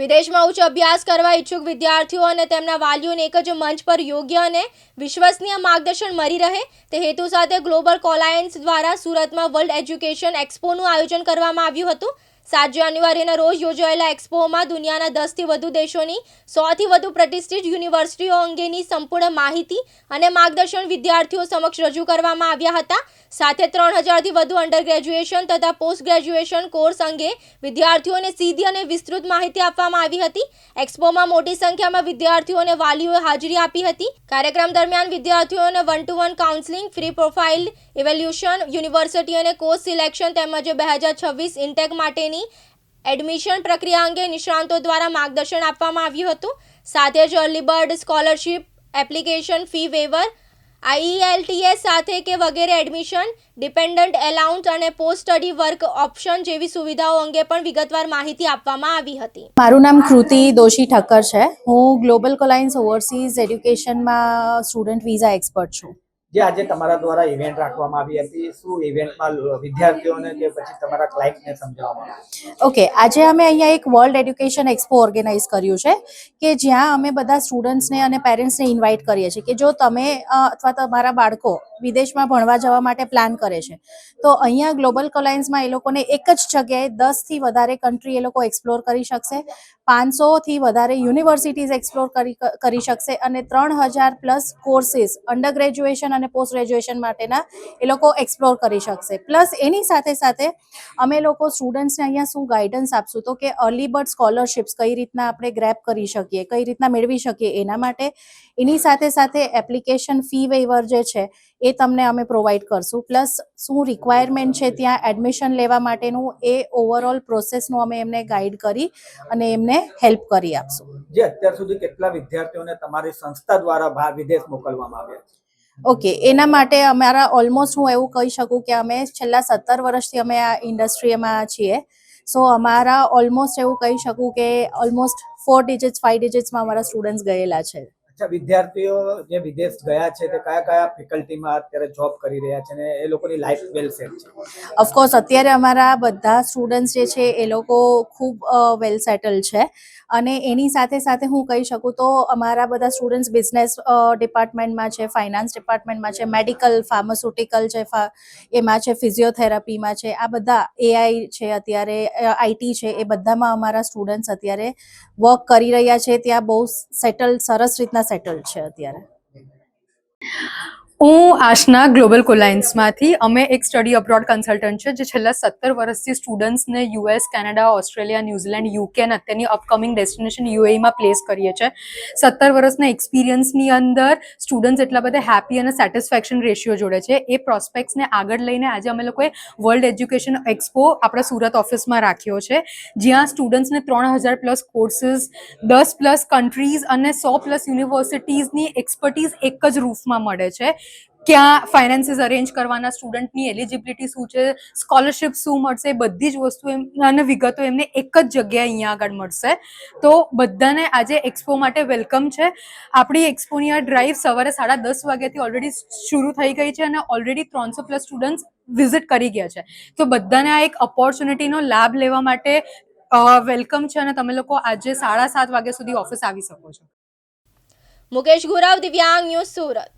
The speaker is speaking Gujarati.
વિદેશમાં ઉચ્ચ અભ્યાસ કરવા ઈચ્છુક વિદ્યાર્થીઓ અને તેમના વાલીઓને એક જ મંચ પર યોગ્ય અને વિશ્વસનીય માર્ગદર્શન મળી રહે તે હેતુ સાથે ગ્લોબલ કોલાયન્સ દ્વારા સુરતમાં વર્લ્ડ એજ્યુકેશન એક્સપોનું આયોજન કરવામાં આવ્યું હતું. સાત જાન્યુઆરીના રોજ યોજાયેલા એક્સપોમાં દુનિયાના દસથી વધુ દેશોની, સોથી વધુ પ્રતિષ્ઠિત યુનિવર્સિટીઓ અંગેની સંપૂર્ણ માહિતી અને માર્ગદર્શન વિદ્યાર્થીઓ સમક્ષ રજૂ કરવામાં આવ્યા હતા. સાથે ત્રણ હજારથી વધુ અંડર ગ્રેજ્યુએશન તથા પોસ્ટ ગ્રેજ્યુએશન કોર્સ અંગે વિદ્યાર્થીઓને સીધી અને વિસ્તૃત માહિતી આપવામાં આવી હતી. એક્સપોમાં મોટી સંખ્યામાં વિદ્યાર્થીઓ અને વાલીઓએ હાજરી આપી હતી. કાર્યક્રમ દરમિયાન વિદ્યાર્થીઓને one to one counselling free profile evaluation university અને કોર્સ સિલેક્શન તેમજ બે હજાર છવ્વીસ ઇન્ટેક માટેની એડમિશન પ્રક્રિયા અંગે નિષ્ણાંતો દ્વારા માર્ગદર્શન આપવામાં આવ્યું હતું. સાથે જ early bird scholarship application, fee waiver IELTS સાથે કે વગેરે એડમિશન, ડિપેન્ડન્ટ એલાઉન્સ અને પોસ્ટ સ્ટડી વર્ક ઓપ્શન જેવી સુવિધાઓ અંગે પણ વિગતવાર માહિતી આપવામાં આવી હતી. મારું નામ કૃતિ દોશી ઠક્કર છે. હું ગ્લોબલ કોલાયન્સ ઓવરસીઝ એડ્યુકેશનમાં સ્ટુડન્ટ વિઝા એક્સપર્ટ છું. જે આજે તમારા દ્વારા ઇવેન્ટ રાખવામાં આવી હતી, શું ઇવેન્ટમાં વિદ્યાર્થીઓને કે પછી તમારા ક્લાયન્ટને સમજાવવામાં ઓકે આજે અમે અહીંયા એક વર્લ્ડ એડ્યુકેશન એક્સપો ઓર્ગેનાઇઝ કર્યું છે, કે જ્યાં અમે બધા સ્ટુડન્ટ્સને અને પેરેન્ટ્સને ઇન્વાઇટ કરીએ છીએ કે જો તમે અથવા તમારા બાળકો વિદેશમાં ભણવા જવા માટે પ્લાન કરે છે. તો અહીંયા ગ્લોબલ કોલાયન્સમાં એ લોકોને એક જ જગ્યાએ દસથી વધારે કન્ટ્રી એ લોકો એક્સપ્લોર કરી શકશે. પાંચસોથી વધારે યુનિવર્સિટીઝ એક્સપ્લોર કરી કરી શકશે અને ત્રણ હજાર પ્લસ કોર્સીસ અંડર ગ્રેજ્યુએશન અને પોસ્ટ ગ્રેજ્યુએશન માટેના એ લોકો એક્સપ્લોર કરી શકશે. પ્લસ એની સાથે સાથે અમે લોકો સ્ટુડન્ટ્સને અહીંયા શું ગાઈડન્સ આપશું? તો કે અર્લી બર્ડ સ્કોલરશિપ્સ કઈ રીતના આપણે ગ્રેપ કરી શકીએ, કઈ રીતના મેળવી શકીએ એના માટે. એની સાથે સાથે એપ્લિકેશન ફી વેવર જે છે, એ તમને અમે પ્રોવાઈડ કરશું. પ્લસ શું રિક્વાયરમેન્ટ છે ત્યાં એડમિશન લેવા માટેનું એ ઓવરઓલ પ્રોસેસનું અમે એમને ગાઈડ કરી અને એમને હેલ્પ કરી આપશું. જે અત્યાર સુધી કેટલા વિદ્યાર્થીઓને તમારી સંસ્થા દ્વારા બહાર વિદેશ મોકલવામાં આવ્યા છે? ઓકે એના માટે અમારા ઓલમોસ્ટ હું એવું કહી શકું કે અમે છેલ્લા સત્તર વર્ષથી અમે આ ઇન્ડસ્ટ્રીમાં છીએ. સો અમારા ઓલમોસ્ટ એવું કહી શકું કે ઓલમોસ્ટ ફોર ડિજિટ્સ ફાઈવ ડિજિટ્સમાં અમારા સ્ટુડન્ટ્સ ગયેલા છે. વિદ્યાર્થીઓ જે વિદેશ ગયા છે, તે કયા કયા ફેકલ્ટીમાં અત્યારે જોબ કરી રહ્યા છે અને એ લોકોની લાઈફ વેલ સેટ છે? ઓફકોર્સ અત્યારે અમારા બધા સ્ટુડન્ટ્સ જે છે, એ લોકો ખૂબ વેલ સેટલ છે. અને એની સાથે સાથે હું કહી શકું તો અમારા બધા સ્ટુડન્ટ્સ બિઝનેસ ડિપાર્ટમેન્ટમાં છે ફાઇનાન્સ ડિપાર્ટમેન્ટમાં છે મેડિકલ ફાર્માસ્યુટિકલ છે એમાં છે ફિઝિયોથેરાપીમાં છે, આ બધા એઆઈ છે અત્યારે આઈટી છે, એ બધામાં અમારા સ્ટુડન્ટ્સ અત્યારે વર્ક કરી રહ્યા છે. ત્યાં બહુ સેટલ સરસ રીતના સેટલ છે અત્યારે. હું આશના ગ્લોબલ કોલાયન્સમાંથી અમે એક સ્ટડી અબ્રોડ કન્સલ્ટન્ટ છે, જે છેલ્લા સત્તર વર્ષથી સ્ટુડન્ટ્સને US Canada Australia New Zealand UK અને અત્યારની અપકમિંગ ડેસ્ટિનેશન યુએમાં પ્લેસ કરીએ છીએ સત્તર વર્ષના એક્સપિરિયન્સની અંદર સ્ટુડન્ટ્સ એટલા બધા હેપી અને સેટિસ્ફેક્શન રેશિયો જોડે છે. એ પ્રોસ્પેક્ટ્સને આગળ લઈને આજે અમે લોકોએ વર્લ્ડ એજ્યુકેશન એક્સપો આપણા સુરત ઓફિસમાં રાખ્યો છે, જ્યાં સ્ટુડન્ટ્સને ત્રણ હજાર પ્લસ કોર્સીસ દસ પ્લસ કન્ટ્રીઝ અને સો પ્લસ યુનિવર્સિટીઝની એક્સપર્ટીઝ એક જ રૂફમાં મળે છે. ક્યાં ફાઇનાન્સીસ અરેન્જ કરવાના સ્ટુડન્ટની એલિજિબિલિટી શું છે સ્કોલરશિપ શું મળશે, બધી જ વસ્તુ એમ, અને વિગતો એમને એક જ જગ્યાએ અહીંયા આગળ મળશે. તો બધાને આજે એક્સપો માટે વેલકમ છે. આપણી એક્સપોની આ ડ્રાઈવ સવારે સાડા દસ વાગ્યાથી ઓલરેડી શરૂ થઈ ગઈ છે અને ઓલરેડી ત્રણસો પ્લસ સ્ટુડન્ટ્સ વિઝિટ કરી ગયા છે. તો બધાને આ એક ઓપોર્ચ્યુનિટીનો લાભ લેવા માટે વેલકમ છે અને તમે લોકો આજે સાડા સાત વાગ્યા સુધી ઓફિસ આવી શકો છો. મુકેશ ગુરાવ, દિવ્યાંગ ન્યૂઝ સુરત.